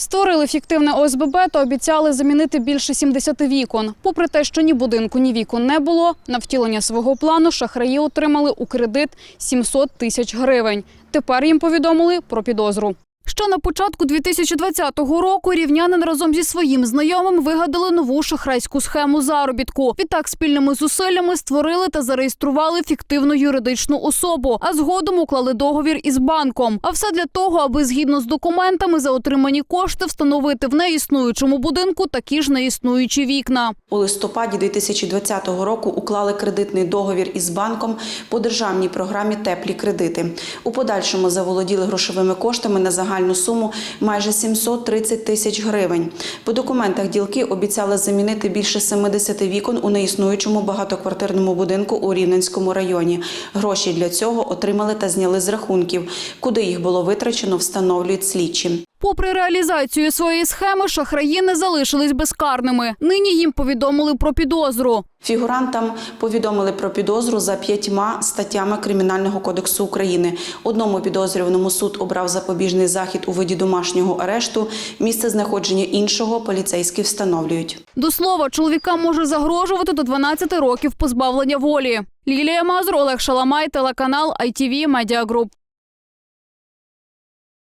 Створили фіктивне ОСББ та обіцяли замінити більше 70 вікон. Попри те, що ні будинку, ні вікон не було, на втілення свого плану шахраї отримали у кредит 700 тисяч гривень. Тепер їм повідомили про підозру. Ще на початку 2020 року рівнянин разом зі своїм знайомим вигадали нову шахрайську схему заробітку. Відтак спільними зусиллями створили та зареєстрували фіктивну юридичну особу, а згодом уклали договір із банком. А все для того, аби згідно з документами за отримані кошти встановити в неіснуючому будинку такі ж неіснуючі вікна. У листопаді 2020 року уклали кредитний договір із банком по державній програмі Теплі кредити. У подальшому заволоділи грошовими коштами на загальну суму майже 730 тисяч гривень. По документах ділки обіцяли замінити більше 70 вікон у неіснуючому багатоквартирному будинку у Рівненському районі. Гроші для цього отримали та зняли з рахунків. Куди їх було витрачено, встановлюють слідчі. Попри реалізацію своєї схеми, шахраї не залишились безкарними. Нині їм повідомили про підозру. Фігурантам повідомили про підозру за п'ятьма статтями Кримінального кодексу України. Одному підозрюваному суд обрав запобіжний захід у виді домашнього арешту. Місце знаходження іншого поліцейські встановлюють. До слова, чоловікам може загрожувати до 12 років позбавлення волі. Лілія Мазур, Олег Шаламай, телеканал ITV Media Group.